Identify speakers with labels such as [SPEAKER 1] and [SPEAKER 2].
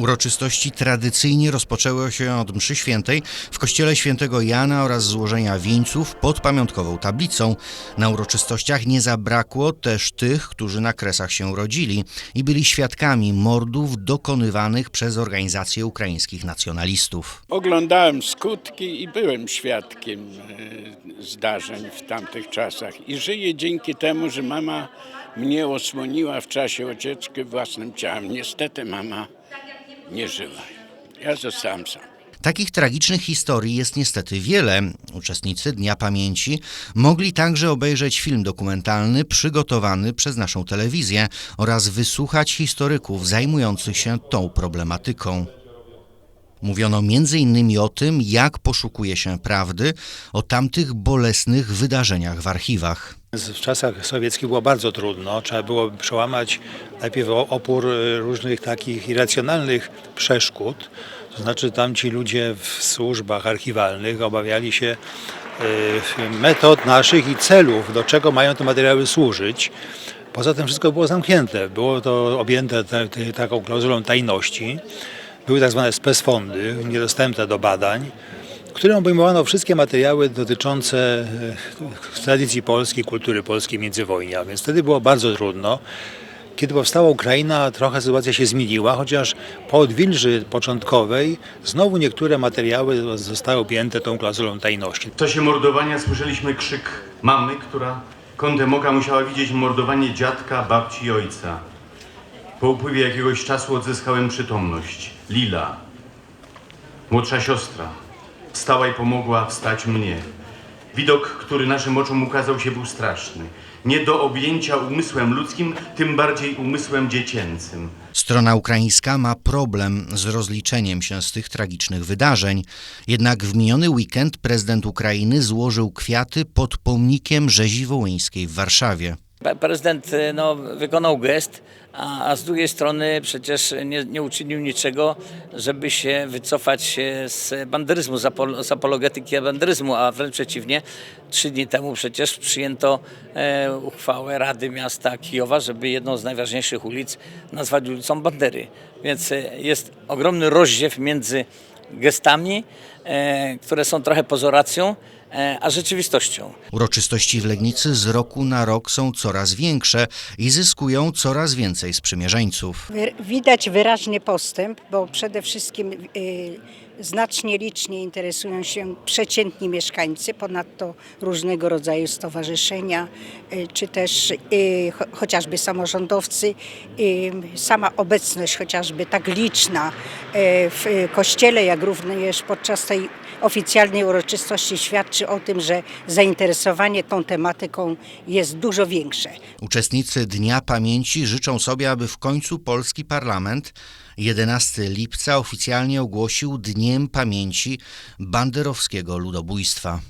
[SPEAKER 1] Uroczystości tradycyjnie rozpoczęły się od mszy świętej w kościele świętego Jana oraz złożenia wieńców pod pamiątkową tablicą. Na uroczystościach nie zabrakło też tych, którzy na kresach się rodzili i byli świadkami mordów dokonywanych przez organizacje ukraińskich nacjonalistów.
[SPEAKER 2] Oglądałem skutki i byłem świadkiem e, zdarzeń w tamtych czasach. I żyję dzięki temu, że mama mnie osłoniła w czasie ucieczki własnym ciałem. Niestety mama nie żyła. Ja zostałem sam.
[SPEAKER 1] Takich tragicznych historii jest niestety wiele. Uczestnicy Dnia Pamięci mogli także obejrzeć film dokumentalny przygotowany przez naszą telewizję oraz wysłuchać historyków zajmujących się tą problematyką. Mówiono m.in. o tym, jak poszukuje się prawdy o tamtych bolesnych wydarzeniach w archiwach.
[SPEAKER 3] W czasach sowieckich było bardzo trudno. Trzeba było przełamać najpierw opór y, różnych takich irracjonalnych przeszkód. To znaczy tamci ludzie w służbach archiwalnych obawiali się y, metod naszych i celów, do czego mają te materiały służyć. Poza tym wszystko było zamknięte. Było to objęte te, te, taką klauzulą tajności. Były tak zwane spesfondy, niedostępne do badań którym obejmowano wszystkie materiały dotyczące e, tradycji polskiej, kultury polskiej międzywojnia. Więc wtedy było bardzo trudno. Kiedy powstała Ukraina, trochę sytuacja się zmieniła, chociaż po odwilży początkowej znowu niektóre materiały zostały objęte tą klauzulą tajności.
[SPEAKER 4] W czasie mordowania słyszeliśmy krzyk mamy, która kątem oka musiała widzieć mordowanie dziadka, babci i ojca. Po upływie jakiegoś czasu odzyskałem przytomność. Lila, młodsza siostra, wstała i pomogła wstać mnie. Widok, który naszym oczom ukazał się, był straszny. Nie do objęcia umysłem ludzkim, tym bardziej umysłem dziecięcym.
[SPEAKER 1] Strona ukraińska ma problem z rozliczeniem się z tych tragicznych wydarzeń. Jednak w miniony weekend prezydent Ukrainy złożył kwiaty pod pomnikiem rzezi wołyńskiej w Warszawie.
[SPEAKER 5] Pre- Prezydent e, no, wykonał gest, a, a z drugiej strony przecież nie, nie uczynił niczego, żeby się wycofać się z banderyzmu, z, apol- z apologetyki banderyzmu, a wręcz przeciwnie, trzy dni temu przecież przyjęto e, uchwałę Rady Miasta Kijowa, żeby jedną z najważniejszych ulic nazwać ulicą Bandery. Więc e, jest ogromny rozdziew między gestami, e, które są trochę pozoracją, e, a rzeczywistością.
[SPEAKER 1] Uroczystości w Legnicy z roku na rok są coraz większe i zyskują coraz więcej sprzymierzeńców.
[SPEAKER 6] Widać wyraźny postęp, bo przede wszystkim y, znacznie licznie interesują się przeciętni mieszkańcy, ponadto różnego rodzaju stowarzyszenia, y, czy też y, cho- chociażby samorządowcy. Y, Sama obecność chociażby tak liczna w kościele, jak również podczas tej oficjalnej uroczystości świadczy o tym, że zainteresowanie tą tematyką jest dużo większe.
[SPEAKER 1] Uczestnicy Dnia Pamięci życzą sobie, aby w końcu polski parlament 11 lipca oficjalnie ogłosił Dniem Pamięci banderowskiego ludobójstwa.